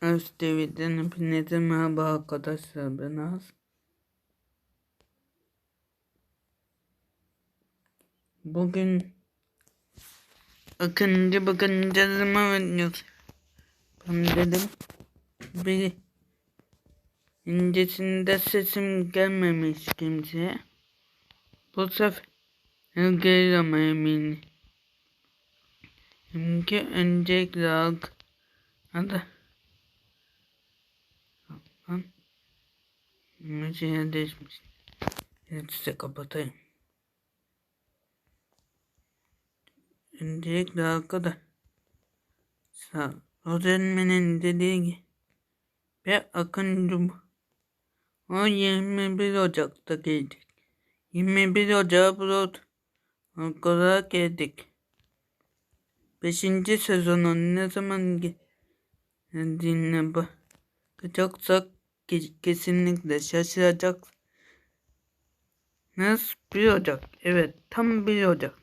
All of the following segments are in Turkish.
Öz TV'den hepinize merhaba arkadaşlar ben Az. Bugün Akıncı bakınca zaman videosu. Ben dedim bir incesinde sesim gelmemiş kimseye. Bu sefer gelir ama eminim. Çünkü öncelikle hadi Lan. Müziğe değişmiş. Evet size kapatayım. Öncelikle arkada. Sağ Rozenmen'in dediği gibi ve Akıncı. O 21 Ocak'ta geldik. 21 Ocak Brod olarak geldik. Beşinci sezonun ne zaman geldiğine bakacaksak kesinlikle şaşıracak. Nasıl 1 Ocak? Evet tam 1 Ocak.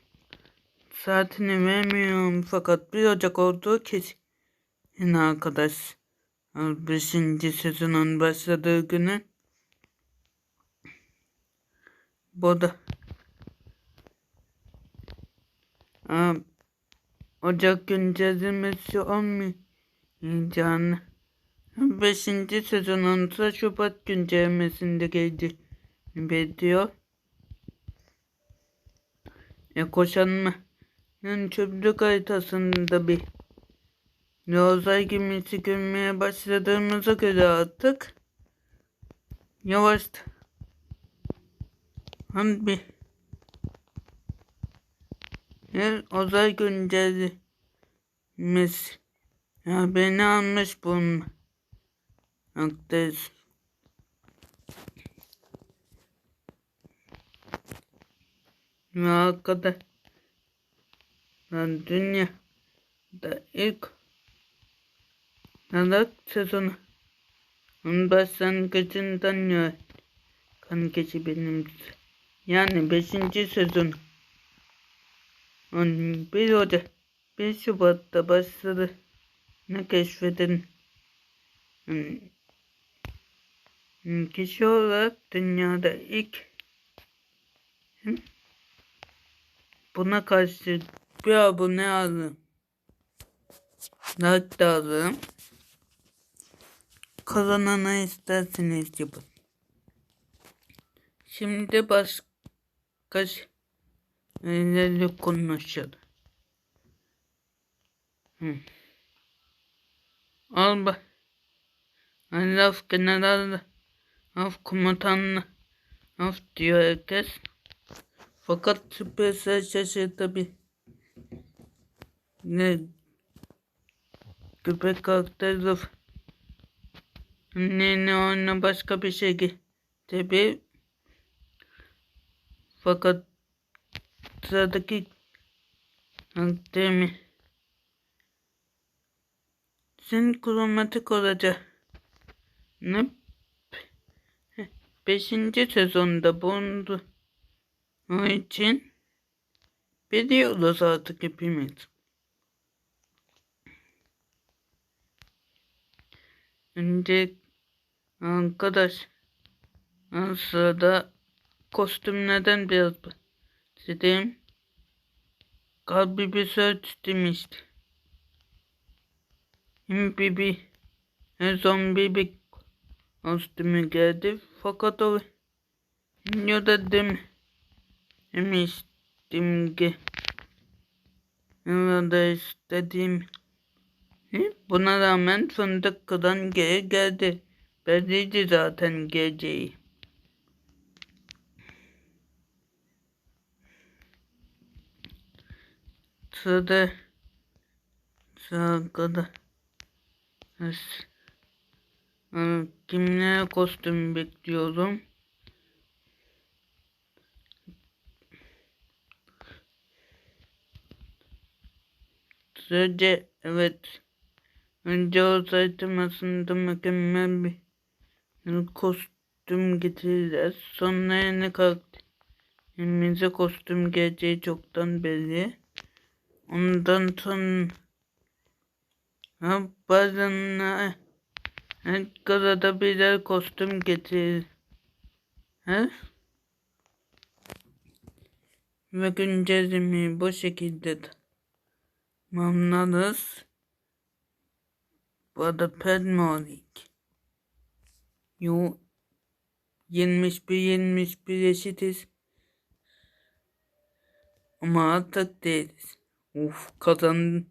Saatini vermiyorum fakat 1 Ocak olduğu kesin. Arkadaş. 5. sezonun başladığı günü bu da Ocak güncellemesi olmayacağını 5. sezonun ise Şubat güncellemesinde geldi. Bekliyor. E koşanmanın çöplük haritasında bir Yolzay gemisi görmeye başladığımıza göre artık yavaş hem bir her uzay güncellemesi ya beni almış bulunma noktayız. Ve arkada ben dünyada ilk. Nadak sezonu. Onun başlangıcından ya. Kan geçi benim. Yani 5. sezon. 11 Ocak 1 Şubat'ta başladı. Ne keşfedin kişi olarak dünyada ilk buna karşı bir abone aldım. Like aldım. Kazanana isterseniz yapın. Şimdi başka şeylerle konuşalım. Hı. Al bak. Laf general Af komutanı af diyor herkes. Fakat Süpersel şaşırdı bir ne? Köpek karakteri ne ne ona başka bir şey tabi fakat sıradaki mi? Sen kromatik olacak. Ne Beşinci sezonda bulundu. O için biliyoruz artık hepimiz. Önce arkadaş sırada kostümlerden biraz bahsedeyim. Kalbi bir söz demişti. Bir zombi bir kostümü geldi. Fakat o videoda dem demiştim ki Burada istediğim Buna rağmen fındık kıran geri geldi. Belliydi zaten geleceği. Sırada sırada Kimlere kostüm bekliyorum. Sadece evet. Önce olsaydım aslında mükemmel bir kostüm getireceğiz. Sonra yeni karakterimize kostüm geleceği çoktan belli. Ondan sonra bazen Edgar'a da birer kostüm getir. He? Ve güncellimi bu şekilde tamamlarız. Bu arada Pedmorik. Yo 21 21 eşitiz. Ama artık değiliz. Uf kazan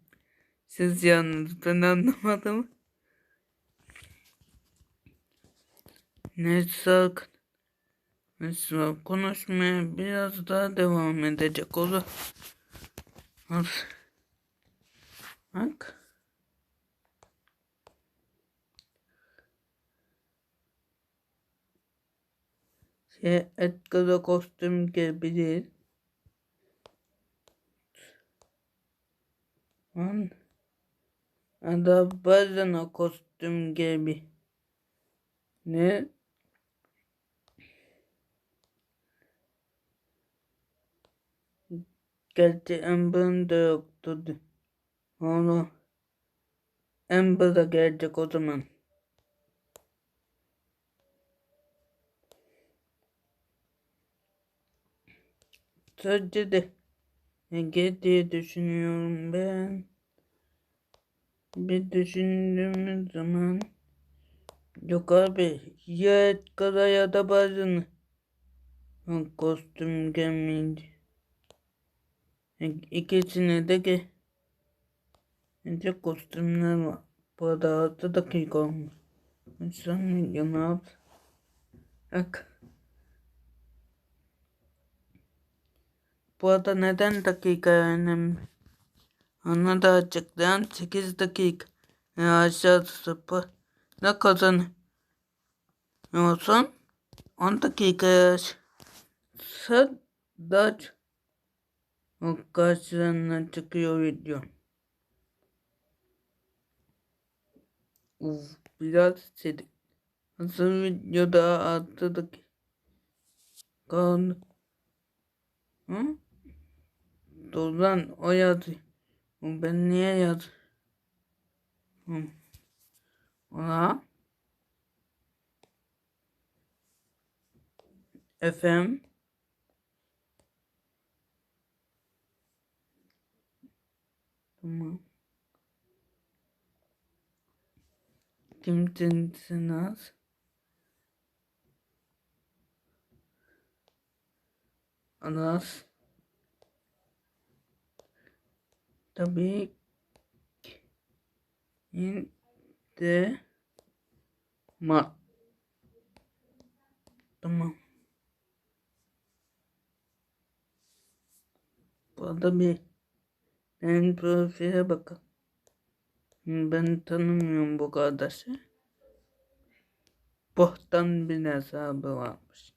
siz yalnız ben anlamadım. Neyse Neyse konuşmaya biraz daha devam edecek olur. Bak. Şey Edgar'a kostüm gelebilir. Lan. Ada bazen o kostüm gibi. Ne? Gerçi Amber'ın da yoktu. Onu Amber da gelecek o zaman. Sadece de Ege diye düşünüyorum ben. Bir düşündüğümüz zaman yok abi ya Edgar'a ya da bazen kostüm gelmeyince. İkisine de ki Önce kostümler var. Bu arada 6 dakika olmuş. Video ne yap? Bak. Bu arada neden dakika önemli? Onu da açıklayan 8 dakika. E aşağı sıfır. Ne kazan? Olsun 10 dakika yaş. Sen daha o karşılarına çıkıyor video. Uf, biraz sedik. Hazır videoda atladık. Kaldı. Hı? Dur lan o yazdı. Ben niye yazdı? Hı. Ona. FM. Tamam. Kimsiniz? Anas. Tabii de ma tamam. Bu arada bir en profile bakın. Ben tanımıyorum bu kardeşi. Bohtan bir hesabı varmış.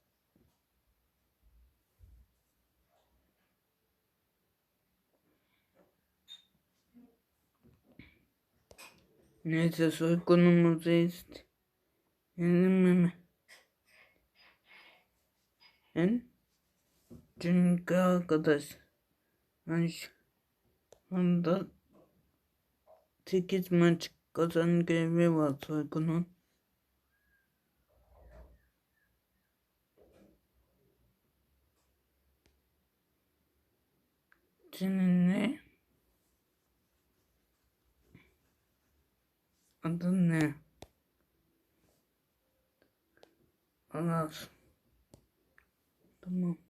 Neyse soygunumuzu isteyelim mi? Ben çünkü arkadaş ben şu anda 8 maç kazan görevi var soygunun. Senin ne? Adın ne? Anas. Tamam.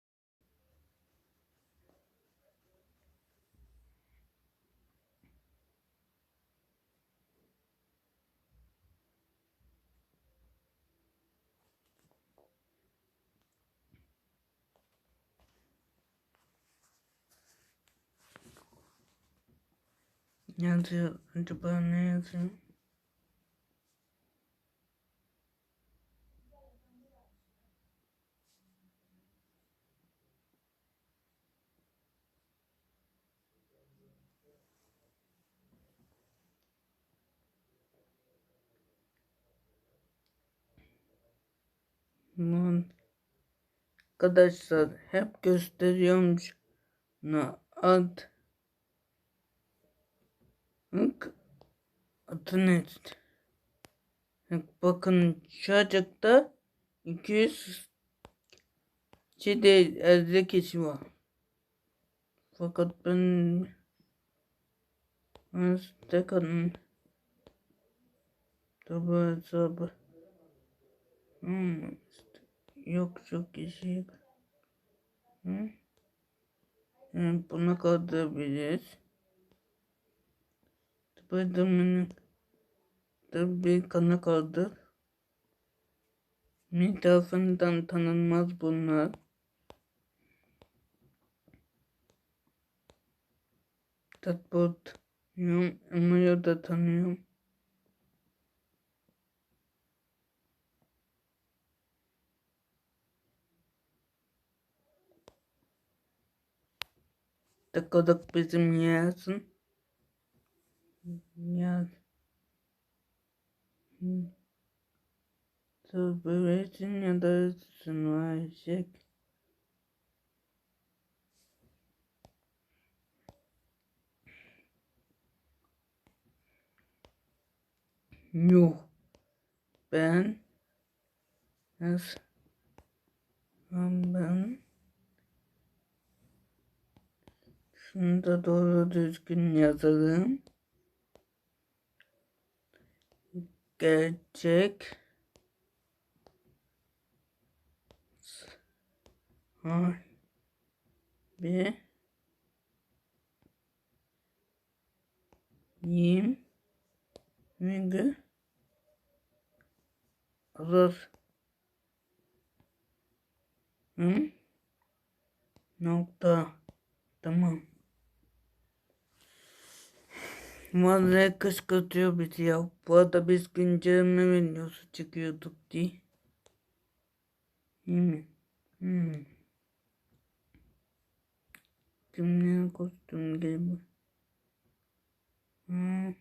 Yazıyor. Acaba ne yazıyor? Lan arkadaşlar hep gösteriyormuş. Ad Ne? Bakın şu açıkta 200 şeyde elde kişi var. Fakat ben kadın Tabi hesabı hmm. Yok çok kişi Hı? Yani buna kaldırabiliriz. Tabi adamın Tabi kana kaldır. Bir tarafından tanınmaz bunlar. Tatbot. Yok, Umu'yu da tanıyorum. Tıkladık bizim yazın. Yaz. Tabii ya da sunacak. Yok. Ben nasıl ben şunu da doğru düzgün yazalım. Gerçek bir yim Müngü alır. Hı? Nokta. Tamam. Vallahi kışkırtıyor bizi ya. Bu arada biz güncelleme videosu çıkıyorduk diye. Hmm. Hmm. Kimliğin kostüm gibi. Hmm.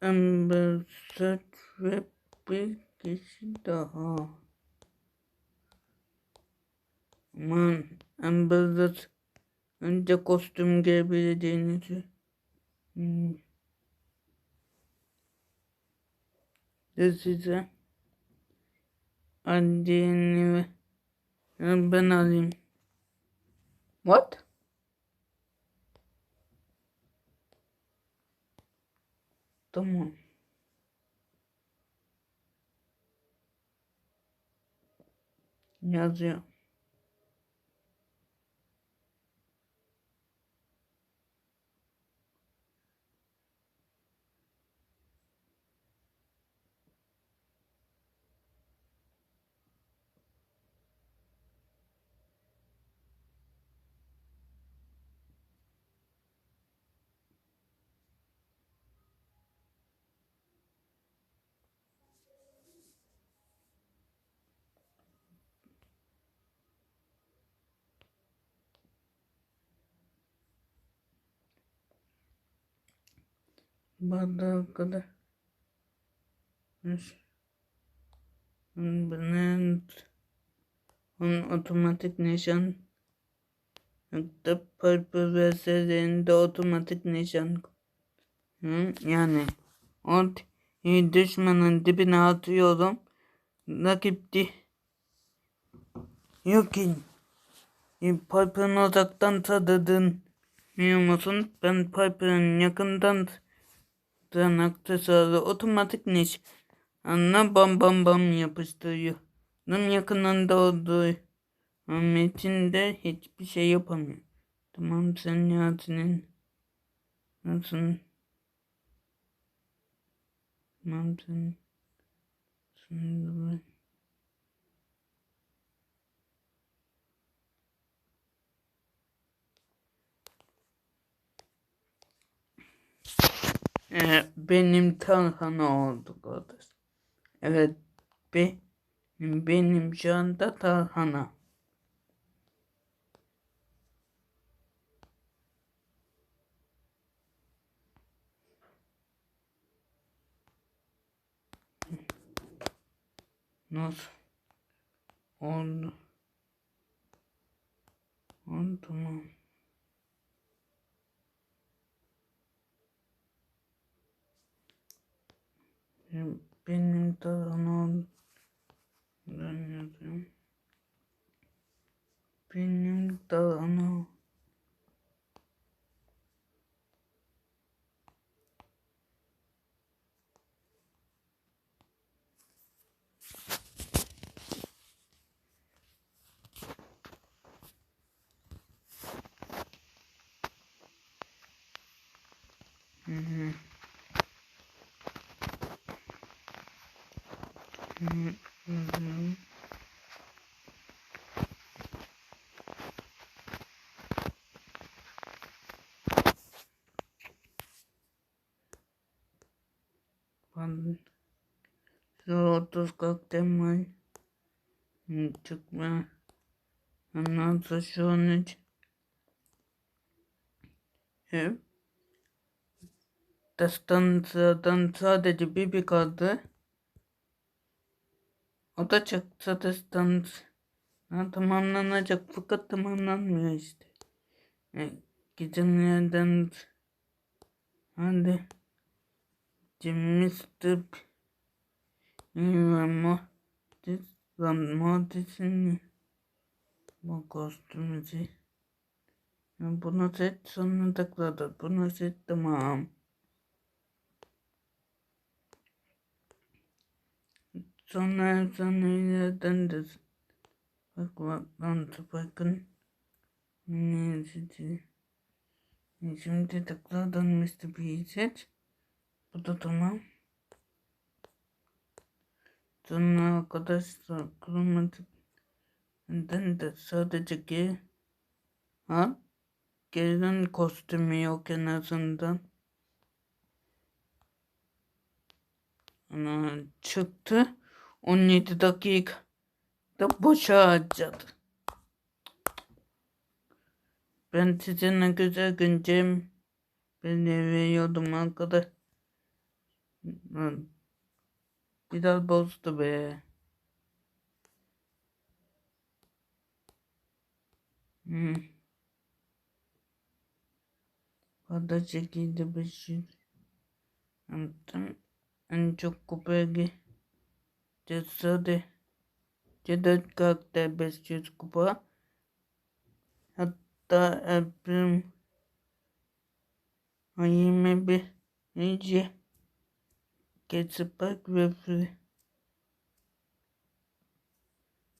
Ambassad ve bir kişi daha. Aman Ambassad önce kostüm giyebileceğinizi. Hmm. De size anneni ben alayım. What? Tamam. Yazıyor. Bardağı kadar. Brand on otomatik nişan nokta purple ve serinde otomatik nişan. Yani. O düşmanın dibine atıyorum. Rakip di. Yok ki. Piper'ın uzaktan biliyor musun ben Piper'ın yakından tırnak tasarı otomatik niş. Anla bam bam bam yapıştırıyor. Bunun yakınında olduğu Ahmet'in de hiçbir şey yapamıyor. Tamam sen Yasin'in nasıl? Tamam sen. Şimdi Ee, benim Tarhan'a oldu kardeş. Evet be, benim şu anda Tarhan'a. Nasıl? Oldu. Oldu mu? Benim de yazıyorum. Benim de onu Hı hı. Hı hı hı. Şu 30 kalktım çıkma. Ondan şu an hiç hep Destansiyadan sadece bir kaldı. O da çıksa destans ha, tamamlanacak fakat tamamlanmıyor işte. E, Gecelerden hadi Mr. Bilmem Modisini bu kostümüzü bunu set sonuna tıkladı. Bunu set tamam. Sonra efsanelerden de bak bak lan bakın. Ne dedi? Şimdi tıkladan Mr. Seç. Bu da tamam. Sonra arkadaşlar kromatik neden de sadece G ha G'nin kostümü yok en azından. Ana çıktı. 17 dakika da boşa harcadı. Ben sizinle güzel güncem ben veriyordum arkadaş. Biraz bozdu be. Hmm. Fazla şekilde 500 yaptım. En çok kupaya cesade Cedet karakter 500 kupa. Hatta Ebrim 21 iyice ve free.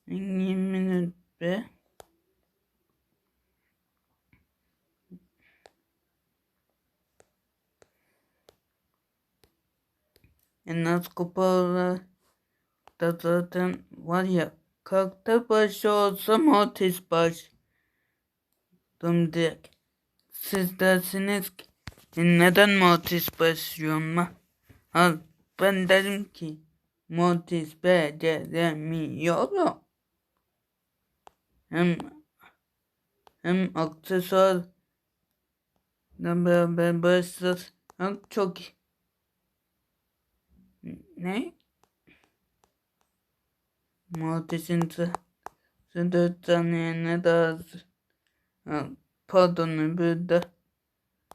Yemin be. En az kupalar da zaten var ya karakter başı olsam otis baş. direkt. Siz dersiniz ki neden Mortis başlıyorum Al ben dedim ki Mortis beceremiyorum. Hem hem aksesuar beraber başlar. Çok ne? Mortis'in dört tane ne daha pardon öbürü de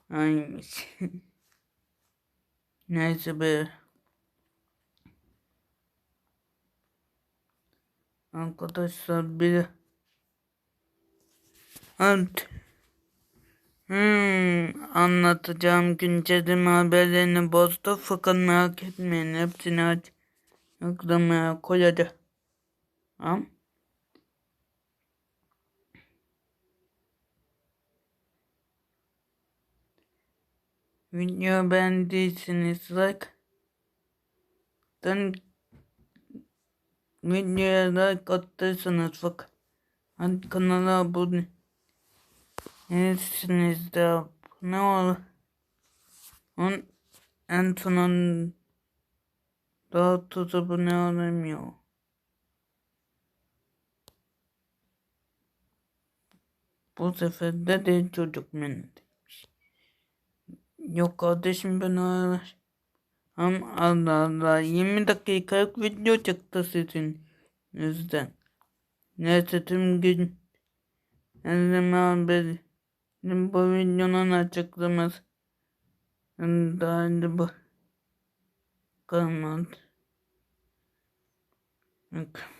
aynıymış. Neyse be. Arkadaşlar bir Ant. Hmm, anlatacağım güncelleme haberlerini bozdu fakat merak etmeyin hepsini aç açıklamaya koyacağım. Tamam. Video beğendiyseniz like dan videoya like attıysanız bak. Hadi kanala abone değilsiniz de abone ol. On en sonun daha tuz abone olamıyor bu sefer de değil çocuk menü Yok kardeşim ben ağlar. Ama Allah Allah 20 dakikalık video çıktı sizin yüzden. Neyse tüm gün Elleme haberi bu videonun açıklaması daha bu kalmadı. Bak.